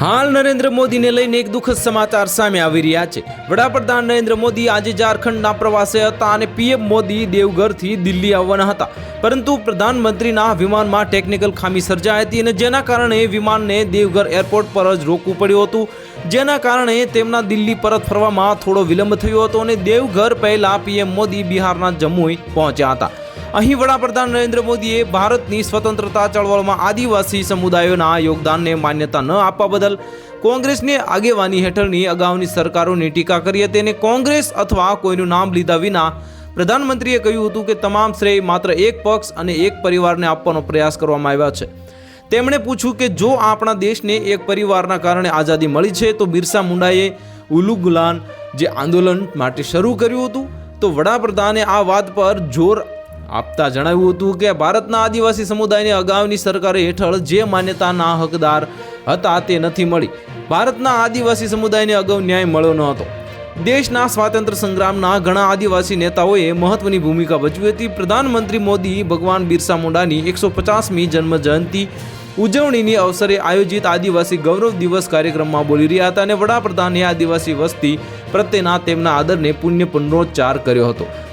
હાલ નરેન્દ્ર મોદીને લઈને એક દુઃખદ સમાચાર સામે આવી રહ્યા છે. વડાપ્રધાન નરેન્દ્ર મોદી આજે ઝારખંડના પ્રવાસે હતા અને પીએમ મોદી દેવઘરથી દિલ્હી આવવાના હતા. પરંતુ પ્રધાનમંત્રીના વિમાનમાં ટેકનિકલ ખામી સર્જાઈ હતી અને જેના કારણે વિમાનને દેવઘર એરપોર્ટ પર જ રોકવું પડ્યું હતું. જેના કારણે તેમના દિલ્હી પરત ફરવામાં થોડો વિલંબ થયો હતો અને દેવઘર પહેલાં પીએમ મોદી બિહારના જમ્મુએ પહોંચ્યા હતા. અહીં વડાપ્રધાન નરેન્દ્ર મોદીએ ભારતની સ્વતંત્રતા ચળવળમાં આદિવાસી સમુદાયોના યોગદાનને માન્યતા ન આપવા બદલ કોંગ્રેસની આગેવાની હેઠળની અગાઉની સરકારોની ટીકા કરી હતી અને કોંગ્રેસ અથવા કોઈનું નામ લીધા વિના પ્રધાનમંત્રીએ કહ્યું હતું કે તમામ શ્રેય માત્ર એક પક્ષ અને એક પરિવારને આપવાનો પ્રયાસ કરવામાં આવ્યા છે. તેમણે પૂછ્યું કે જો આપણા દેશને એક પરિવારના કારણે આઝાદી મળી છે તો બિરસા મુંડાએ ઉલુ ગુલાન જે આંદોલન માટે શરૂ કર્યું હતું તો વડાપ્રધાને આ વાત પર જોર આપતા જણાવ્યું હતું કે ભારતના આદિવાસી સમુદાયને અગાઉની સરકાર હેઠળ જે માન્યતાના હકદાર હતા તે નથી મળી. ભારતના આદિવાસી સમુદાયને અગાઉ ન્યાય મળ્યો ન હતો. દેશના સ્વાતંત્ર્ય સંગ્રામના ઘણા આદિવાસી નેતાઓએ મહત્વની ભૂમિકા ભજવી હતી. પ્રધાનમંત્રી મોદી, ભગવાન બિરસા મુંડાની એકસો પચાસમી જન્મ જયંતિ ઉજવણીની અવસરે આયોજિત આદિવાસી ગૌરવ દિવસ કાર્યક્રમમાં બોલી રહ્યા હતા અને વડાપ્રધાને આદિવાસી વસ્તી પ્રત્યેના તેમના આદરને પુણ્ય પુનરોચ્ચાર કર્યો હતો.